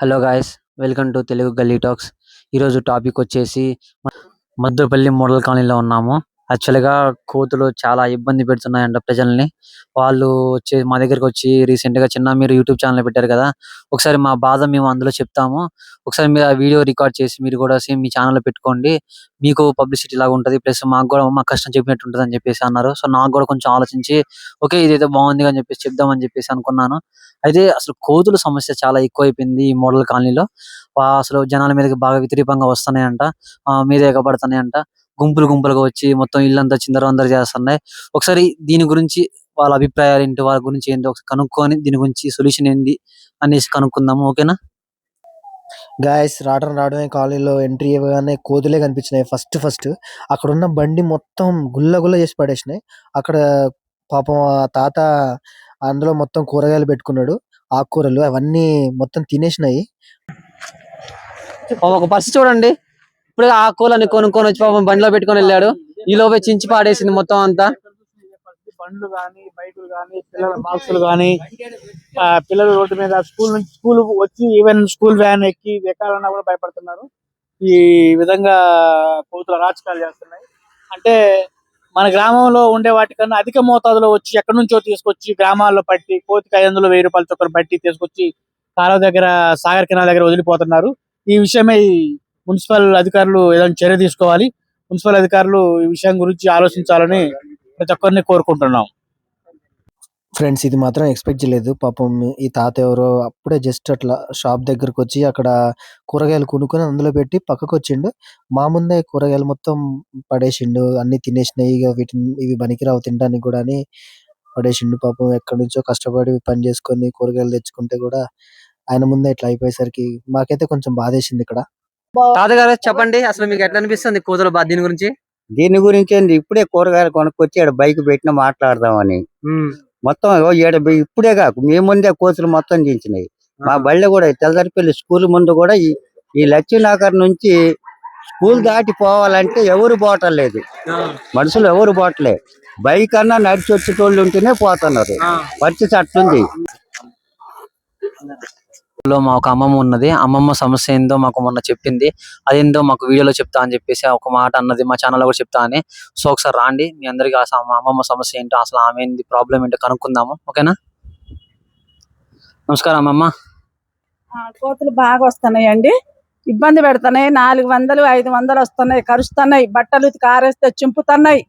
Hello guys welcome to Telugu Galli talks ఈరోజు topic వచ్చేసి Maddapalli model కాలనీలో ఉన్నాము. యాక్చువల్గా కోతులు చాలా ఇబ్బంది పెడుతున్నాయంట ప్రజల్ని. వాళ్ళు వచ్చి మా దగ్గరికి వచ్చి రీసెంట్గా చిన్న మీరు యూట్యూబ్ ఛానల్ పెట్టారు కదా ఒకసారి మా బాధ మేము అందులో చెప్తాము. ఒకసారి మీరు ఆ వీడియో రికార్డ్ చేసి మీరు కూడా సేమ్ మీ ఛానల్లో పెట్టుకోండి. మీకు పబ్లిసిటీ లాగా ఉంటుంది ప్లస్ మాకు కూడా మా కష్టం చెప్పినట్టు ఉంటుంది అని చెప్పేసి అన్నారు. సో నాకు కూడా కొంచెం ఆలోచించి ఓకే ఇదైతే బాగుంది అని చెప్పేసి చెప్దామని చెప్పేసి అనుకున్నాను. అయితే అసలు కోతుల సమస్య చాలా ఎక్కువైపోయింది ఈ మోడల్ కాలనీలో. అసలు జనాల మీదకి బాగా వ్యతిరేకంగా వస్తున్నాయంట మీదే మీద ఎగబడుతున్నాయంట. గుంపులు గుంపులుగా వచ్చి మొత్తం ఇల్లంతా చిందరవందర చేస్తున్నాయి. ఒకసారి దీని గురించి వాళ్ళ అభిప్రాయాలు ఏంటి? వాళ్ళ గురించి ఏంటి? ఒకసారి కనుక్కొని దీని గురించి సొల్యూషన్ ఏంటి అనేసి కనుక్కుందాము ఓకేనా గాయస్ రావడం రావడమే కాలనీలో ఎంట్రీ ఇవ్వగానే కోతులే కనిపించినాయి. ఫస్ట్ ఫస్ట్ అక్కడ ఉన్న బండి మొత్తం గుల్ల గుల్ల చేసి పడేసినాయి. అక్కడ పాపం ఆ తాత అందులో మొత్తం కూరగాయలు పెట్టుకున్నాడు. ఆకుకూరలు అవన్నీ మొత్తం తినేసినాయి. ఒక పరిస్థితి చూడండి. ఇప్పుడు ఆ కూలని కొనుక్కొని వచ్చి పాపం బండిలో పెట్టుకొని వెళ్ళాడు. ఈ లోపే చించి పాడేసింది మొత్తం అంతా. బండ్లు కానీ బైకులు కానీ పిల్లల బాక్సులు కానీ ఆ పిల్లలు రోడ్డు మీద స్కూల్ నుంచి స్కూల్ వచ్చి ఈవెన్ స్కూల్ వ్యాన్ ఎక్కి ఎక్కాలన్నా కూడా భయపడుతున్నారు. ఈ విధంగా కోతులు అరాచకాలు చేస్తున్నాయి. అంటే మన గ్రామంలో ఉండే వాటికన్నా అధిక మోతాదులో వచ్చి ఎక్కడి నుంచో తీసుకొచ్చి గ్రామాల్లో పట్టి కోతికి ఐదు వందలు వెయ్యి రూపాయల చొక్కర పట్టి తీసుకొచ్చి కాలువ దగ్గర సాగర్ కినాల దగ్గర వదిలిపోతున్నారు. ఈ విషయమై మున్సిపల్ అధికారులు ఏదైనా చర్య తీసుకోవాలి. మున్సిపల్ అధికారులు ఈ విషయం గురించి ఆలోచించాలని ప్రతి ఒక్కరిని కోరుకుంటున్నాం. ఫ్రెండ్స్ ఇది మాత్రం ఎక్స్పెక్ట్ చేయలేదు. పాపం ఈ తాత ఎవరో అప్పుడే జస్ట్ అట్లా షాప్ దగ్గరకు వచ్చి అక్కడ కూరగాయలు కొనుక్కొని అందులో పెట్టి పక్కకు వచ్చిండు మా ముందే కూరగాయలు మొత్తం పడేసిండు. అన్ని తినేసినాయి. ఇక వీటిని ఇవి పనికిరావు తినడానికి కూడా అని పడేసిండు. పాపం ఎక్కడి నుంచో కష్టపడి పని చేసుకొని కూరగాయలు తెచ్చుకుంటే కూడా ఆయన ముందే ఇట్లా అయిపోయేసరికి మాకైతే కొంచెం బాధేసింది ఇక్కడ. తాతగారు చెప్పండి. అసలు మీకు ఎట్లా అనిపిస్తుంది కోతుల బాధ దీని గురించి? దీని గురించి ఏంది ఇప్పుడే కూరగాయలు కొనుక్కొచ్చి ఈడ బైక్ పెట్టిన మాట్లాడదామని. మొత్తం బి- ఇప్పుడే కాకు మీ ముందే కోతులు మొత్తం దించినాయి. మా బళ్ళె కూడా తెల్లరిపల్లి స్కూల్ ముందు కూడా ఈ ఈ లక్ష్మీనగర్ నుంచి స్కూల్ దాటి పోవాలంటే ఎవరు పోవటం లేదు. మనుషులు ఎవరు పోవట్లే బైక్ అన్నా నడిచి వచ్చేటోళ్ళు ఉంటేనే పోతున్నారు. పరిస్థితి అట్లుంది. లో మా ఒక అమ్మమ్మ ఉన్నది. అమ్మమ్మ సమస్య ఏందో మాకు మొన్న చెప్పింది. అదేందో మాకు వీడియోలో చెప్తా అని చెప్పేసి ఒక మాట అన్నది మా ఛానల్ కూడా చెప్తా అని. సో ఒకసారి రాండి. మీ అందరికి అసలు మా అమ్మమ్మ సమస్య ఏంటో అసలు ఆమె ఏంది ప్రాబ్లం ఏంటో కనుక్కుందాము. ఓకేనా? నమస్కారం అమ్మమ్మ. కోతులు బాగా వస్తున్నాయండి. ఇబ్బంది పెడుతున్నాయి. నాలుగు వందలు ఐదు వందలు వస్తున్నాయి. కరుస్తున్నాయి. బట్టలు ఉతికి ఆరేస్తే చింపుతున్నాయి.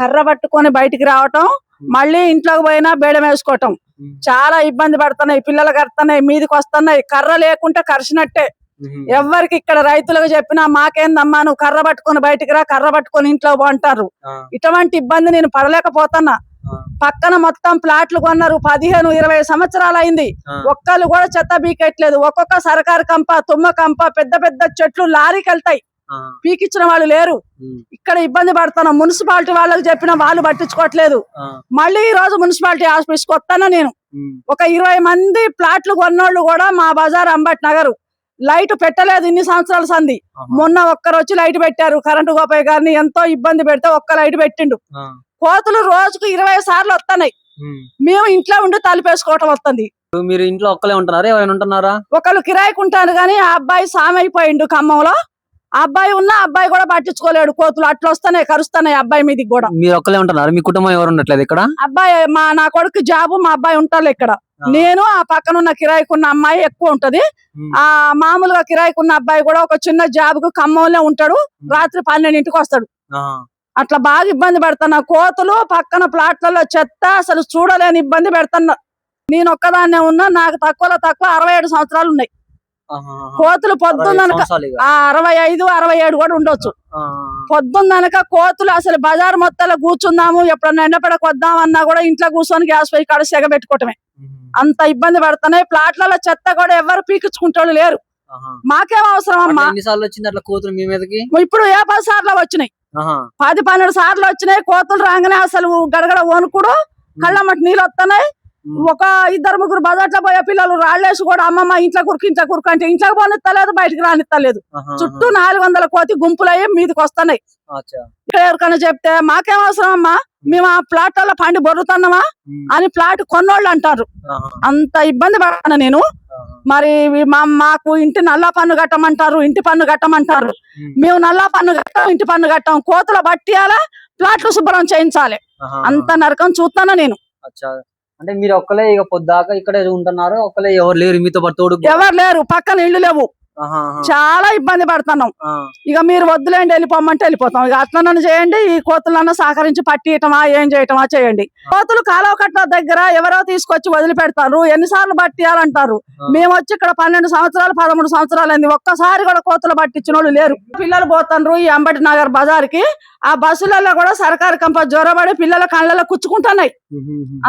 కర్ర పట్టుకొని బయటికి రావటం మళ్ళీ ఇంట్లోకి పోయినా బేడం వేసుకోవటం. చాలా ఇబ్బంది పడుతున్నాయి పిల్లలు కడుతున్నాయి మీదికి వస్తున్నాయి. కర్ర లేకుంటే కరిచినట్టే ఎవరికి ఇక్కడ రైతులకు చెప్పినా మాకేందమ్మా నువ్వు కర్ర పట్టుకొని బయటికి రా కర్ర పట్టుకొని ఇంట్లో ఆ, ఇటువంటి ఇబ్బంది నేను పడలేకపోతున్నా. పక్కన మొత్తం ప్లాట్లు కొన్నారు పదిహేను ఇరవై సంవత్సరాలు అయింది. ఒక్కళ్ళు కూడా చెత్త బీకెట్లేదు. ఒక్కొక్క సర్కారు కంప తుమ్మ కంప పెద్ద పెద్ద చెట్లు లారీకి వెళ్తాయి పీకిచ్చిన వాళ్ళు లేరు. ఇక్కడ ఇబ్బంది పడుతున్నాం మున్సిపాలిటీ వాళ్ళకి చెప్పిన వాళ్ళు పట్టించుకోవట్లేదు. మళ్ళీ ఈ రోజు మున్సిపాలిటీ ఆఫీస్కి వస్తాను నేను. ఒక ఇరవై మంది ప్లాట్లు కొన్నోళ్ళు కూడా మా బజార్ అంబట్ నగర్. లైట్ పెట్టలేదు ఇన్ని సంవత్సరాల సంది మొన్న ఒక్కరు వచ్చి లైట్ పెట్టారు. కరెంటు గోపాయ్ గారిని ఎంతో ఇబ్బంది పెడితే ఒక్క లైట్ పెట్టిండు. కోతులు రోజుకు ఇరవై సార్లు వస్తున్నాయి. మేము ఇంట్లో ఉండి తలుపేసుకోవటం వస్తుంది మీరు ఇంట్లో ఒక్కలే ఉంటున్నారా? ఎవరైనా ఉంటున్నారా? ఒకళ్ళు కిరాయికి ఉంటారు కానీ ఆ అబ్బాయి సామైపోయిండు ఖమ్మంలో. అబ్బాయి ఉన్న అబ్బాయి కూడా పట్టించుకోలేడు. కోతులు అట్లా వస్తున్నాయి కరుస్తున్నాయి అబ్బాయి మీదకి కూడా. మీరు ఒక్కలే ఉంటున్నారు. మీ కుటుంబం ఎవరు ఉండట్లేదు ఇక్కడ? అబ్బాయి మా నా కొడుకు జాబు మా అబ్బాయి ఉంటారు ఇక్కడ. నేను ఆ పక్కన ఉన్న కిరాయికి ఉన్న అమ్మాయి ఎక్కువ ఉంటది. ఆ మామూలుగా కిరాయికి ఉన్న అబ్బాయి కూడా ఒక చిన్న జాబ్కు ఖమ్మంలో ఉంటాడు. రాత్రి పన్నెండింటికి వస్తాడు. అట్లా బాగా ఇబ్బంది పెడుతున్నా. కోతులు పక్కన ప్లాట్లలో చెత్త అసలు చూడలేని ఇబ్బంది పెడుతున్నా. నేను ఒక్కదాన్నే ఉన్నా. నాకు తక్కువలో తక్కువ అరవై ఏడు సంవత్సరాలు ఉన్నాయి. కోతులు పొద్దున్ననక అరవై ఐదు అరవై ఏడు కూడా ఉండొచ్చు. పొద్దున్ననక కోతులు అసలు బజార్ మొత్తంలో కూర్చుందాము ఎప్పుడన్నా ఎండపడకు వద్దామన్నా కూడా ఇంట్లో కూర్చొని గ్యాస్ పై కాడ సెగ పెట్టుకోవటమే. అంత ఇబ్బంది పడుతున్నాయి. ప్లాట్లలో చెత్త కూడా ఎవరు పీకించుకుంటాడు లేరు. మాకేం అవసరం అమ్మా? ఎన్నిసార్లు వచ్చింది అట్లా కోతులు మీ మీదకి? ఇప్పుడు ఏ పది సార్లు వచ్చినాయి? పది పన్నెండు సార్లు వచ్చినాయి. కోతులు రాగానే అసలు గడగడ వణుకుడు కళ్ళమ్మటి నీళ్ళు వస్తున్నాయి ఒక ఇద్దరు ముగ్గురు బజార్లో పోయే పిల్లలు రాళ్ళేసి కూడా అమ్మమ్మ ఇంట్లో కురుకు ఇంట్లో కురుకు అంటే ఇంట్లోకి పోనిస్తలేదు బయటికి రానిస్తలేదు చుట్టూ నాలుగు వందల కోతి గుంపులయ్యి మీదకి వస్తున్నాయి. ఇక్కడ ఎవరికైనా చెప్తే మాకేం అవసరం అమ్మా? మేము ఆ ప్లాట్లలో పండి బొర్రుతున్నామా? అని ప్లాట్ కొన్నోళ్ళు అంటారు. అంత ఇబ్బంది పడ్డాను నేను. మరి మా మాకు ఇంటి నల్ల పన్ను కట్టమంటారు ఇంటి పన్ను కట్టమంటారు. మేము నల్ల పన్ను కట్టాం ఇంటి పన్ను కట్టాం. కోతుల బట్టియాలా ప్లాట్లు శుభ్రం చేయించాలి. అంత నరకం చూస్తాను నేను. అంటే మీరు ఒక్కలే ఇక పొద్దాక ఇక్కడే ఉంటున్నారు ఒక్కలే ఎవరు లేరు మీతో పాటు తోడు ఎవరు లేరు పక్కన ఇళ్ళు లేవు. చాలా ఇబ్బంది పడుతున్నాం. ఇక మీరు వద్దులేండి వెళ్ళిపోమంటే వెళ్ళిపోతాం. ఇక అట్లనన్నా చేయండి ఈ కోతులన్నా సహకరించి పట్టియటమా ఏం చేయటమా చేయండి. కోతులు కాలువ కట్ట దగ్గర ఎవరో తీసుకొచ్చి వదిలిపెడతారు. ఎన్నిసార్లు పట్టియాలంటారు. మేము వచ్చి ఇక్కడ పన్నెండు సంవత్సరాలు పదమూడు సంవత్సరాలు అయింది. ఒక్కసారి కూడా కోతులు పట్టించిన వాళ్ళు లేరు. పిల్లలు పోతాండ్రు ఈ అంబటి నగర్ బజార్కి ఆ బస్సులలో కూడా సర్కారు కంప జ్వరబడి పిల్లల కళ్ళలో కుచ్చుకుంటున్నాయి.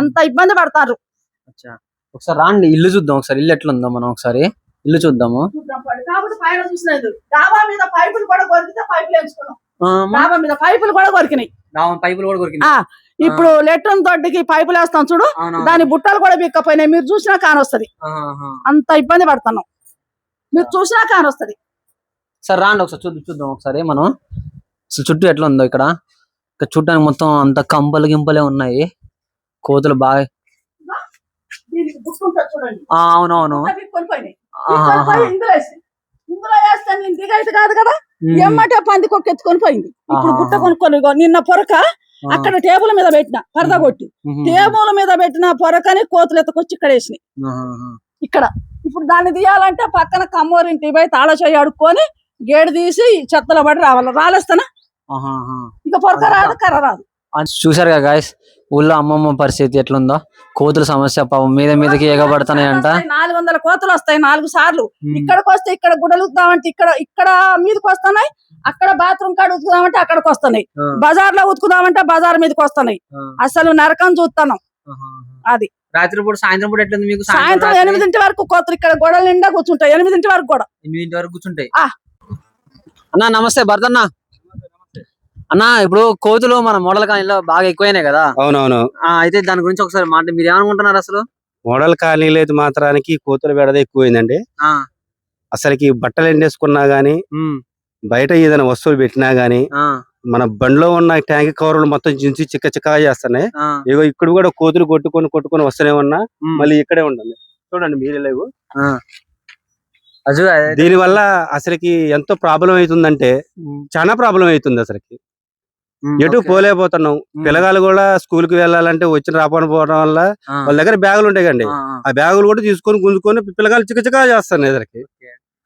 అంత ఇబ్బంది పడతారు. ఒకసారి రాండి ఇల్లు చూద్దాం. ఒకసారి ఇల్లు ఎట్లా ఉందో మనం ఒకసారి. ఇల్లు చూద్దాము. పైన చూసినది డాబా మీద పైపులు కూడా కొరికితే పైపులు ఎంచుకున్నాం. డాబా మీద పైపులు కూడా కొరికినాయి. పైపులు కూడా కొరికినాయి. ఇప్పుడు లెట్రన్ తొడ్డికి పైపులు వేస్తాం చూడు? దాని బుట్టలు కూడా బిక్కపోయినాయి మీరు చూసినా కానొస్తది. అంత ఇబ్బంది పడుతున్నాం. మీరు చూసినా కానొస్తది. సరే రాండి ఒకసారి చూద్దాం చూద్దాం ఒకసారి. మనం చుట్టూ ఎట్లా ఉందో ఇక్కడ? ఇక్కడ చూడడానికి మొత్తం అంత కంపలు గింపలే ఉన్నాయి. కోతులు బాగా అవునవును. ఇందులో వేసి ఇందులో వేస్తే నేను దిగైతే కాదు కదా. ఎమ్మటే పంది కొక్క ఎత్తుకొని పోయింది. ఇప్పుడు. గుట్ట కొనుక్కొని నిన్న పొరక అక్కడ టేబుల్ మీద పెట్టిన పరద కొట్టి. టేబుల్ మీద పెట్టిన పొరకని కోతులు ఎత్తుకొచ్చి ఇక్కడ వేసినాయి. ఇక్కడ. ఇప్పుడు దాన్ని తీయాలంటే పక్కన కమ్మోరింటి పోయి తాళ చేయి అడుక్కొని గేడు తీసి చెత్తలో పడి రావాలి. రాలేస్తానా. ఇక పొరక రాదు కర్ర రాదు. చూశారు కదా గాయస్ ఊళ్ళో అమ్మమ్మ పరిస్థితి ఎట్లుందో? కోతుల సమస్య పాపం మీద మీదకి ఎగబడుతున్నాయంట. నాలుగు వందల కోతలు వస్తాయి నాలుగు సార్లు. ఇక్కడికి వస్తే ఇక్కడ గుడ్డలు ఉతుకుదామంటే ఇక్కడ ఇక్కడ మీదకి వస్తున్నాయి అక్కడ బాత్రూమ్ కాడ ఉతుకుదామంటే అక్కడికి వస్తున్నాయి. బజార్లో ఉతుకుదామంటే బజార్ మీదకి వస్తున్నాయి. అసలు నరకం ఆహా. అది. రాత్రి పూట సాయంత్రం పూట ఎట్లుంది మీకు? సాయంత్రం ఎనిమిదింటి వరకు కోతలు ఇక్కడ గొడవలు నిండా కూర్చుంటాయి. ఎనిమిదింటి వరకు కూడా. ఎనిమిదింటి వరకు కూర్చుంటాయి. అన్నా నమస్తే భరతన్న. అన్నా ఇప్పుడు కోతులు మన మోడల్ కాలనీలో బాగా ఎక్కువైనాయి కదా. అవునవును. ఆ, అయితే దాని గురించి ఒకసారి మాట మీరు ఏమనుకుంటున్నారు అసలు? మోడల్ కాలనీలో అయితే మాత్రానికి కూతురు బెడద ఎక్కువైందండి. ఆ, అసలుకి బట్టలు ఎండేసుకున్నా గానీ ఉమ్, బయట ఏదైనా వస్తువులు పెట్టినా గానీ ఆ, మన బండిలో ఉన్న ట్యాంక్ కవర్లు మొత్తం చించి చిక్క చిక్కగా చేస్తున్నాయి. ఆ, ఇగో ఇక్కడ కూడా కోతులు కొట్టుకొని కొట్టుకొని వస్తూనే ఉన్నా ఉమ్, మళ్ళీ ఇక్కడే ఉంటుంది చూడండి మీరే లేవు ఆ. అజు అదే- దీని వల్ల అసలుకి ఎంతో ప్రాబ్లం అవుతుందంటే ఉమ్, చాలా ప్రాబ్లం అవుతుంది అసలుకి. ఎటు. పోలేకపోతున్నాం. పిల్లగాలు కూడా స్కూల్కి వెళ్ళాలంటే వచ్చిన రాపడం పోవడం వల్ల వాళ్ళ దగ్గర బ్యాగులు ఉంటాయి కండి ఆ, బ్యాగులు కూడా తీసుకొని గుంజుకొని పిల్లగాలు చిక్క చిక్కగా చేస్తాను ఎదురుకి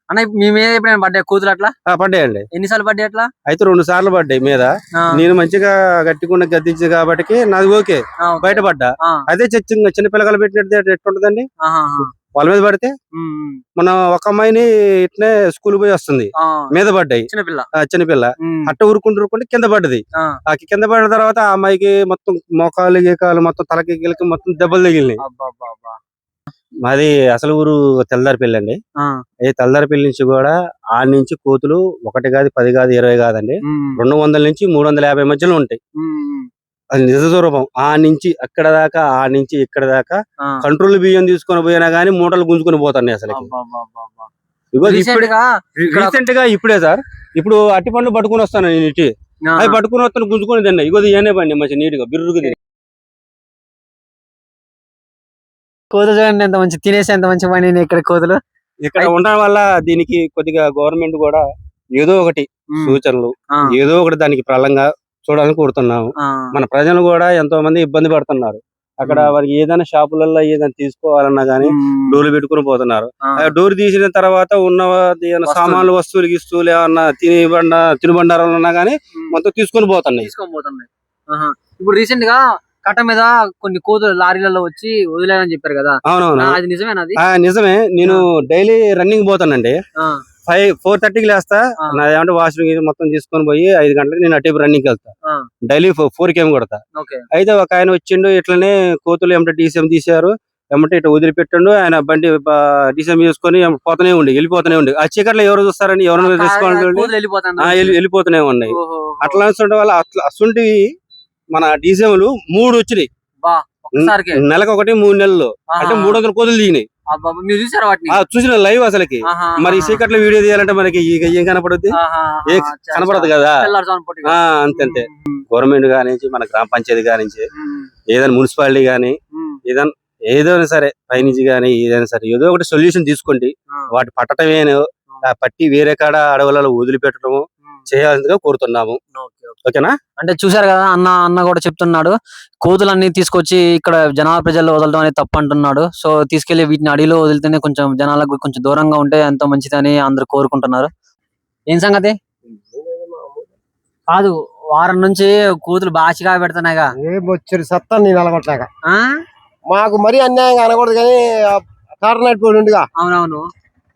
అన్న మీ మీద ఎప్పుడైనా పడ్డాయి కూతురు అట్లా? పడ్డాయండి. ఎన్నిసార్లు పడ్డాయి అట్లా? అయితే రెండు సార్లు పడ్డాయి మీద. నేను మంచిగా గట్టికుండా గద్దించి కాబట్టి నాది ఓకే. ఆ, ఓకే. బయట పడ్డా. ఆ, అదే చచ్చి చిన్న పిల్లగాలు పెట్టినట్టు ఎట్టుంటదండి. వాళ్ళ మీద పడితే మన ఒక అమ్మాయిని ఇట్నే స్కూల్ పోయి వస్తుంది. మీద పడ్డాయి. చిన్నపిల్ల చిన్నపిల్ల అట్ట ఊరుకుంటూ ఊరుకుంటే కింద పడ్డది. ఆ. ఆ కింద పడిన తర్వాత ఆ అమ్మాయికి మొత్తం మోకాలు గీకాలు మొత్తం తలకి గిలకి మొత్తం దెబ్బలు తగిలినాయి. మాది అసలు ఊరు తెల్దారిపల్లి అండి. ఆ, ఈ తెల్దారిపల్లి నుంచి కూడా ఆ నుంచి కోతులు ఒకటి కాదు పది కాదు ఇరవై కాదండి. రెండు వందల నుంచి మూడు వందల యాభై మధ్యలో ఉంటాయి. అది నిజ స్వరూపం. ఆ నుంచి అక్కడ దాకా ఆ నుంచి ఇక్కడ దాకా. కంట్రోల్ బియ్యం తీసుకొని పోయినా గానీ మూటలు గుంజుకొని పోతున్నాయి అసలు అబ్బా, అబ్బా, అబ్బా, అబ్బా. ఇగో Recent ఇప్పుడే గా ఇక్కడ- రీసెంట్గా ఇప్పుడే సార్ ఇప్పుడు అట్టి పండ్లు పట్టుకుని వస్తాను నేను ఇటు. అవి పట్టుకుని వస్తాను గుంజుకొని తిన్నా ఇగో ఏనే పండి మంచి నీట్గా బిర్రుగు తిని. చూడండి ఎంత మంచి తినేసి ఎంత మంచి పని ఇక్కడ కోతులు. ఇక్కడ ఉండడం వల్ల దీనికి కొద్దిగా గవర్నమెంట్ కూడా ఏదో ఒకటి సూచనలు ఏదో ఒకటి దానికి ప్రళంగా చూడాలని కోరుతున్నాము. మన ప్రజలు కూడా ఎంతో మంది ఇబ్బంది పడుతున్నారు. అక్కడ. వారికి ఏదైనా షాపులలో ఏదైనా తీసుకోవాలన్నా గానీ డోర్లు పెట్టుకుని పోతున్నారు. డోర్ తీసిన తర్వాత ఉన్న. సామాన్లు వస్తువులు గిస్తువులు ఏమన్నా తిని బండ తినుబండారాలు ఉన్నా గానీ. మొత్తం తీసుకొని పోతున్నాయి. తీసుకొని పోతున్నాయి. ఇప్పుడు రీసెంట్గా కట్ట మీద కొన్ని కోతులు లారీలలో వచ్చి వదిలేదని చెప్పారు కదా. అవునవును. అది నిజమేనా నిజమే. నేను డైలీ రన్నింగ్ పోతానండి. ఫైవ్ ఫోర్ థర్టీకి లేస్తా. నా ఏమంటే వాష్రూమ్ మొత్తం తీసుకొని పోయి ఐదు గంటలకు నేను అటు రన్నింగ్ వెళ్తా. డైలీ ఫోర్ కేమ్ కొడతా. అయితే ఒక ఆయన వచ్చిండు ఇట్లనే కోతులు ఏమంటే డీసీఎం తీశారు. ఏమంటే ఇట్లా వదిలిపెట్టిండు ఆయన బండి డీసీఎం చేసుకొని ఏమంటే పోతూనే ఉండి వెళ్ళిపోతూనే ఉండి. ఆ చీకట్లో ఎవరు చూస్తారని ఎవరైనా వెళ్ళి- వెళ్ళిపోతూనే ఉన్నాయి. అట్లా అనుకుంటే వల్ల అట్లా అసంటివి మన డీసీఎంలు మూడు వచ్చినాయి. నెలకు ఒకటి మూడు నెలలు. అంటే మూడు వందల కోతులు దిగినాయి. మీరు చూసారు వాటిని? ఆ చూసిన లైవ్ అసలుకి. మరి. చీకట్లో వీడియో తీయాలంటే మనకి ఏం కనపడుద్ది? ఏ కనపడదు. కదా. అంతే గవర్నమెంట్ గానించి మన గ్రామ పంచాయతీ గానించి ఉమ్, ఏదైనా మున్సిపాలిటీ గాని ఏదైనా ఏదైనా సరే పైనుంచి కానీ ఏదైనా సరే ఏదో ఒకటి సొల్యూషన్ తీసుకోండి వాటి పట్టటమేను పట్టి వేరే కాడ అడవులలో వదిలిపెట్టడము చేయాల్సిందిగా కోరుతున్నాము. ఓకేనా? అంటే చూశారు కదా అన్న అన్న కూడా చెప్తున్నాడు కోతులన్నీ తీసుకొచ్చి ఇక్కడ జనాల ప్రజల్లో వదలడం అనేది తప్పు అంటున్నాడు సో తీసుకెళ్ళి వీటిని అడవిలో వదిలితేనే కొంచెం జనాలకు కొంచెం దూరంగా ఉంటే ఎంతో మంచిదని అందరు కోరుకుంటున్నారు. ఏం సంగతి? కాదు వారం నుంచి కోతులు బాచిగా పెడుతున్నాయిగా. సత్తా నేను అలగొట్టాక? మాకు మరీ అన్యాయంగా అనకూడదు కానీ టార్నైట్ పోయి ఉండిగా. అవునవును.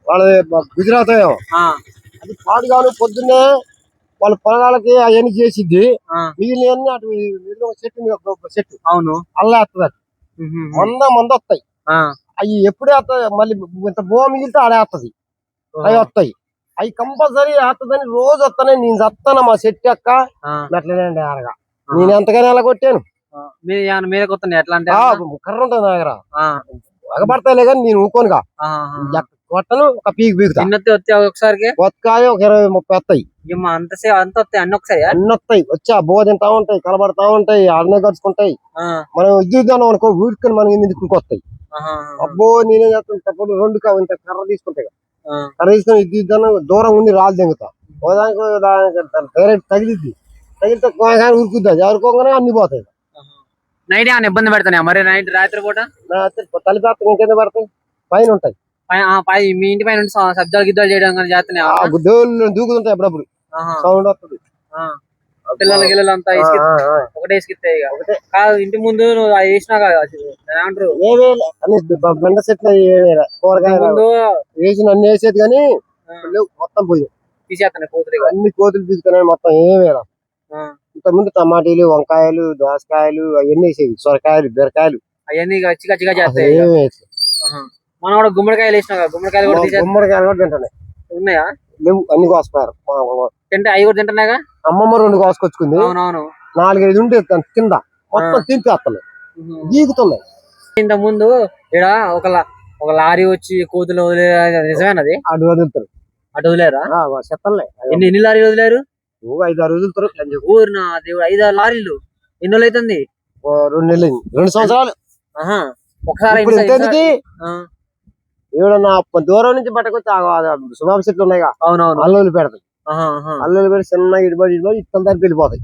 వాళ్ళది గుజరాత్ అది పాడుగాను పొద్దున్నే వాళ్ళ పొలాలకి అవన్నీ చేసిద్ది. మిగిలిన అటు చెట్టు మీద ఒక చెట్టు. అవును. అల్లా వేస్తుంది మంద మంద వస్తాయి అవి ఎప్పుడే వస్తాయి మళ్ళీ ఇంత బోవ మిగిలితే ఆడే వస్తుంది అవి వస్తాయి అవి కంపల్సరీ వస్తుందని రోజు వస్తానే నేను చస్తాను మా చెట్టు అక్క అట్లనే ఆడగా. నేను ఎంతగానో అలా కొట్టాను. మీరు మీరే కొత్త ఎట్లా అంటే కర్ర ఉంటుంది నా దగ్గర. ఆ, ఎగబడతాయిలే కానీ నేను ఊకోనుగా. కొట్టను ఒక పీకి పీకుతా. చిన్నది వస్తే ఒకసారికి? బొత్కాయ ఒక ఇరవై ముప్పై వస్తాయి అంతసేపు అంత వస్తాయి అన్ని ఒకసారి అన్ని వస్తాయి వచ్చి తింటా ఉంటాయి కలబడతా ఉంటాయి గడుచుకుంటాయి ఆ, మనం ఇద్దాం అనుకో ఊరికి మనం ఎందుకు వస్తాయి? అబ్బో నేనే చేస్తాను తప్పుడు రెండు ఇంత కర్ర తీసుకుంటాయి. కర్ర తీసుకొని ఇది ఇద్దాను దూరం ఉండి రాళ్ళు దింగుతా ఓదానికి దానికి డైరెక్ట్ తగిలిద్ది. తగిలితే ఉరుకుద్ది ఎవరికోగానే అన్ని పోతాయి. నైట్ ఏమైనా ఇబ్బంది పెడతానే మరి నైట్ రాత్రి పూట? తలిపేస్తాం ఇంకేంది పడతాయి? పైన ఉంటాయి. పై- మీ ఇంటి పైన శబ్దాలు గిద్దాలు చేయడం కానీ చేస్తున్నాయి గుడ్డోళ్ళు దూకుతుంటాయి అప్పుడప్పుడు. సౌండ్ వస్తుంది. పిల్లలు గిల్లలు అంతా. ఒకటే ఇసుకిస్తాయి కాదు ఇంటి ముందు నువ్వు అది వేసినా కాదు ఏమంటారు? బెండ చెట్లు. కూరగాయలు వేసిన అన్ని వేసేది కానీ మొత్తం పోయి తీసేస్తాను ఇక. అన్ని కోతులు పీకుతున్నాయి మొత్తం ఏమీ రా? ఆ, ఇంత ముందు టమాటీలు వంకాయలు దోసకాయలు అవన్నీ వేసేవి. సొరకాయలు బీరకాయలు. అవన్నీ అసలు చేస్తాయి మనం కూడా గుమ్మడికాయలు వేసినా కదా గుమ్మడికాయలు కూడా మా తీసే గుమ్మడికాయలు కూడా తింటున్నాయి ఉన్నాయా? లేవు అన్ని కోసుకున్నారు. తింటే అవి కూడా తింటున్నాయిగా? అమ్మమ్మ రెండు కోసుకొచ్చుకుంది. అవునవును. నాలుగైదు ఉంటే కింద మొత్తం. తింపేస్తున్నాయి ఉహు. గీకుతున్నాయి ఇంత ముందు ఇక్కడ ఒక ఒక లారీ వచ్చి కోతులు వదిలే నిజమేనది? అటు వదులుతారు. అటు వదిలేరా? చెప్పలే. ఎన్ని ఎన్ని లారీలు వదిలేరు? ఐదు ఆరు వదులుతారు అని చెప్పు. ఊరు నా దేవుడు ఐదు ఆరు లారీలు. ఎన్ని రోజులు అవుతుంది రెండు నెలలు. రెండు సంవత్సరాలు. ఒకసారి ఏడన్నా దూరం నుంచి పట్టుకొచ్చి సుమారు చెట్లు ఉన్నాయి అవునవును. అల్లులు పెడతాయి. అల్లులు పెట్టి చిన్న ఇటుబడి ఇటుబడి ఇత్తల దగ్గర వెళ్ళిపోతాయి.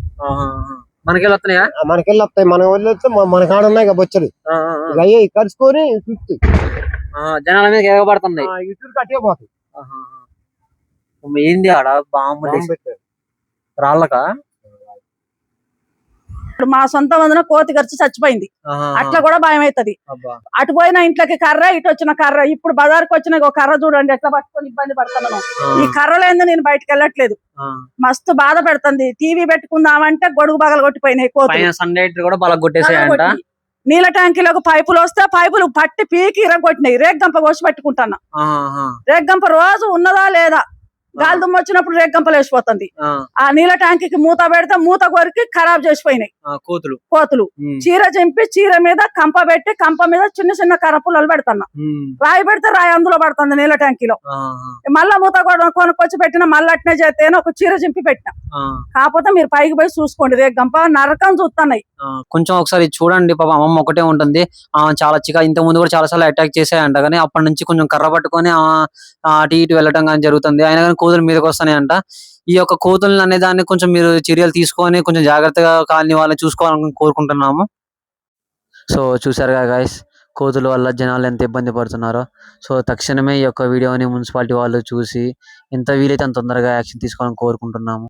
మనకెళ్ళి వస్తున్నాయా? మనకెళ్ళి వస్తాయి. మన వదిలేస్తే మన- మన కాడ ఉన్నాయి కదా బొచ్చలు. అయ్యి కలుసుకొని చూస్తాయి ఆ, జనాల మీద ఎగబడుతున్నాయి. ఇటు కట్టే పోతాయి. ఆహా, ఆహా. ఏంది ఆడ? బాంబు. రాళ్ళక? ఇప్పుడు మా సొంత వందన కోతి ఖర్చు చచ్చిపోయింది. అట్లా కూడా భయం అవుతుంది అటు పోయిన ఇంట్లోకి కర్ర ఇటు వచ్చిన కర్ర. ఇప్పుడు బజార్కి వచ్చిన ఒక కర్ర చూడండి ఎట్లా పట్టుకొని ఇబ్బంది పడుతున్నాను ఈ కర్రలేందు నేను బయటకు వెళ్ళట్లేదు. మస్తు బాధ పెడుతుంది. టీవీ పెట్టుకుందామంటే గొడుగు బగలు కొట్టిపోయినాయి పైన సన్ లైట్ కూడా కొట్టేసాయంట. నీళ్ళ ట్యాంకీలకు పైపులు వస్తే పైపులు పట్టి పీకి ఇరగొట్టినాయి. రేగ్గంప కోసి పెట్టుకుంటాను రేగ్గంప రోజు ఉన్నదా లేదా? గాలి దుమ్ము వచ్చినప్పుడు రేగ్గంపలు వేసిపోతుంది. ఆ, నీళ్ళ ట్యాంకీకి మూత పెడితే మూత కొరికి ఖరాబ్ చేసిపోయినాయి. కోతులు. కోతులు. చీర చింపి చీర మీద కంప పెట్టి కంప మీద చిన్న చిన్న కర్ర పుల్లలు పెడతాను ఉమ్, రాయి పెడితే రాయి అందులో పడుతుంది నీళ్ళ ట్యాంకీలో మళ్ళా మూత కొన- కొనుక్కొచ్చి పెట్టిన మళ్ళీ అట్నే చేస్తే ఒక చీర చింపి పెట్టిన. కాకపోతే మీరు పైకి పోయి చూసుకోండి రేపు గంప నరకం చూస్తున్నాయి. కొంచెం ఒకసారి చూడండి పాప అమ్మమ్మ ఒకటే ఉంటుంది. ఆ చాలా చికా ఇంత ముందు కూడా చాలా సార్లు అటాక్ చేసాయంట కానీ అప్పటి నుంచి కొంచెం కర్ర పట్టుకొని అటు ఇటు వెళ్ళటం కానీ జరుగుతుంది. అయినా కానీ కోతులు మీదకి వస్తున్నాయంట ఈ యొక్క కోతులను అనే దాన్ని కొంచెం మీరు చర్యలు తీసుకొని కొంచెం జాగ్రత్తగా కాలనీ వాళ్ళని చూసుకోవాలని కోరుకుంటున్నాము. సో చూసారుగా గాయస్ కోతుల వల్ల జనాలు ఎంత ఇబ్బంది పడుతున్నారో. సో తక్షణమే ఈ యొక్క వీడియోని మున్సిపాలిటీ వాళ్ళు చూసి ఎంత వీలైతే అంత తొందరగా యాక్షన్ తీసుకోవాలని కోరుకుంటున్నాము.